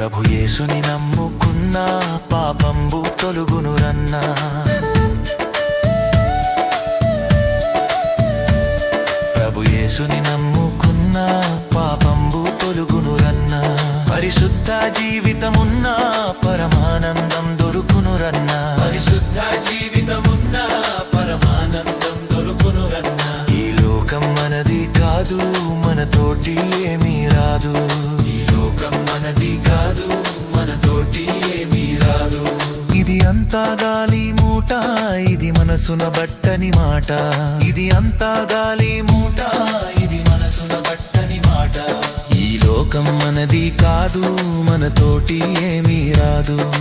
ప్రభు యేసుని నమ్ముకున్నా పాపంబు తొలుగును రన్నా. ప్రభు యేసుని నమ్ముకున్నా పాపంబు తొలుగును రన్నా. పరిశుద్ధ జీవితమున్నా పరమానందం దొరుకును రన్నా. పరిశుద్ధ జీవితమున్న పరమానందం దొరుకును రన్నా. ఈ లోకం మనది కాదు మన తోటి ఏమీ రాదు. అంతా గాలి మూట. ఇది మనసున బట్టని మాట. ఇది అంతా గాలి మూట. ఇది మనసున బట్టని మాట. ఈ లోకం మనది కాదు మన తోటి ఏమీ రాదు. ఏమీ రాదు